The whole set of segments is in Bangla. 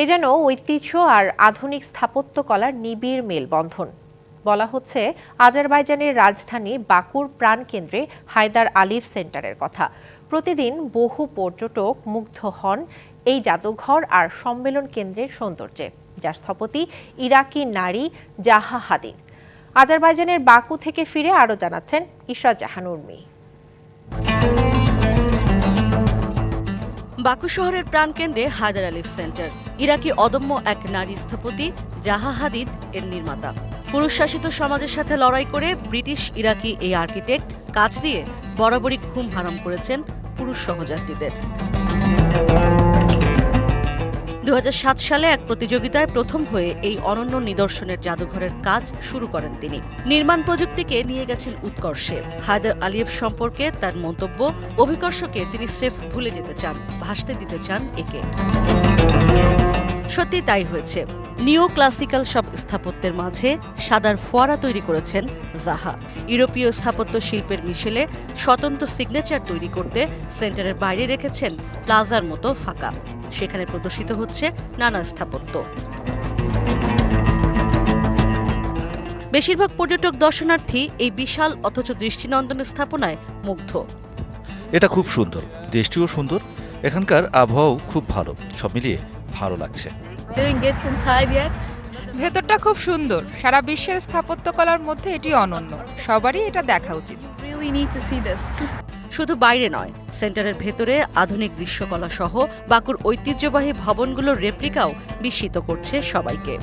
এ যেন ঐতিহ্য আর আধুনিক স্থাপত্যকলার নিবিড় মেলবন্ধন। বলা হচ্ছে, আজারবাইজানের রাজধানী বাকুর প্রাণকেন্দ্রে হায়দার আলিফ সেন্টারের কথা। প্রতিদিন বহু পর্যটক মুগ্ধ হন এই জাদুঘর আর সম্মেলন কেন্দ্রের সৌন্দর্যে, যার স্থপতি ইরাকি নারী জাহা হাদিন। আজারবাইজানের বাকু থেকে ফিরে আরও জানাচ্ছেন ইশরাত জাহান উর্মি। বাকু শহরের প্রাণকেন্দ্রে হায়দার আলিফ সেন্টার। ইরাকি অদম্য এক নারী স্থপতি জাহা হাদিদ এর নির্মাতা। পুরুষ শাসিত সমাজের সাথে লড়াই করে ব্রিটিশ ইরাকি এই আর্কিটেক্ট কাজ দিয়ে বরাবরই ঘুম হারাম করেছেন পুরুষ সহযাত্রীদের। দু হাজার সাত সালে এক প্রতিযোগিতায় প্রথম হয়ে এই অনন্য নিদর্শনের জাদুঘরের কাজ শুরু করেন তিনি। নির্মাণ প্রযুক্তিকে নিয়ে গেছেন উৎকর্ষে। হায়দার আলিয়েভ সম্পর্কে তার মন্তব্য, অভিকর্ষকে তিনি স্রেফ ভুলে যেতে চান, ভাসতে দিতে চান একে। সত্যি তাই হয়েছে। নিও ক্লাসিক্যাল সব স্থাপত্যের মাঝে সাদার ফোয়ারা তৈরি করেছেন জাহা ইউরোপীয় স্থাপত্য শিল্পের মিশেলে স্বতন্ত্র সিগনেচার তৈরি করতে সেন্টারের বাইরে রেখেছেন প্লাজার মতো ফাঁকা। সেখানে প্রদর্শিত হচ্ছে নানা স্থাপত্য। বেশিরভাগ পর্যটক দর্শনার্থী এই বিশাল অথচ দৃষ্টিনন্দন স্থাপনায় মুগ্ধ। এটা খুব সুন্দর, দেশটিও সুন্দর, এখানকার আবহাওয়াও খুব ভালো, সব মিলিয়ে। ভালো লাগছে. ভেতরটা খুব সুন্দর। সারা বিশ্বের স্থাপত্যকলার মধ্যে এটি অনন্য। সবারই এটা দেখা উচিত। Really need to see this. শুধু বাইরে নয় সেন্টারের ভেতরে আধুনিক দৃশ্যকলা সহ বাকুর ঐতিহ্যবাহী ভবনগুলোর রেপ্লিকাও বিস্মিত করছে সবাইকে।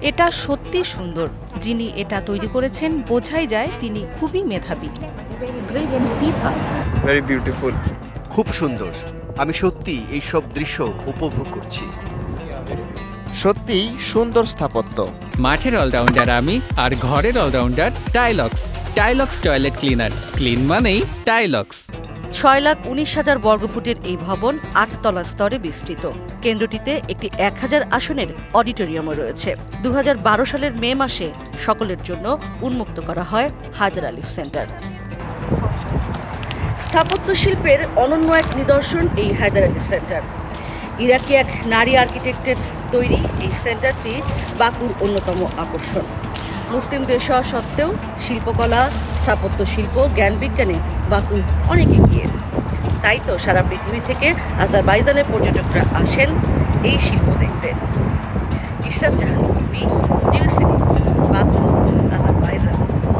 এটা সত্যি সুন্দর। যিনি এটা তৈরি করেছেন বোঝাই যায় তিনি খুবই মেধাবী। খুব সুন্দর। আমি সত্যি এই সব দৃশ্য উপভোগ করছি। সত্যিই সুন্দর স্থাপত্য। মাঠের অলরাউন্ডার আমি আর ঘরের allrounder Tylox. Tylox toilet cleaner. Clean মানেই টাইলক্স। ছয় লাখ উনিশ হাজার বর্গফুটের এই ভবন আটতলা স্তরে বিস্তৃত। কেন্দ্রটিতে একটি এক হাজার আসনের অডিটোরিয়ামও রয়েছে। দু হাজার বারো সালের মে মাসে সকলের জন্য উন্মুক্ত করা হয় হায়দার আলিফ সেন্টার। স্থাপত্য শিল্পের অনন্য এক নিদর্শন এই হায়দার আলী সেন্টার। ইরাকি এক নারী আর্কিটেক্টের তৈরি এই সেন্টারটি বাকুর অন্যতম আকর্ষণ। মুসলিম দেশ হওয়া সত্ত্বেও শিল্পকলা স্থাপত্য শিল্প জ্ঞান বিজ্ঞানে বাকু অনেক এগিয়ে। তাই তো সারা পৃথিবী থেকে আজারবাইজানের পর্যটকরা আসেন এই শিল্প দেখতে। ইশরাত জাহান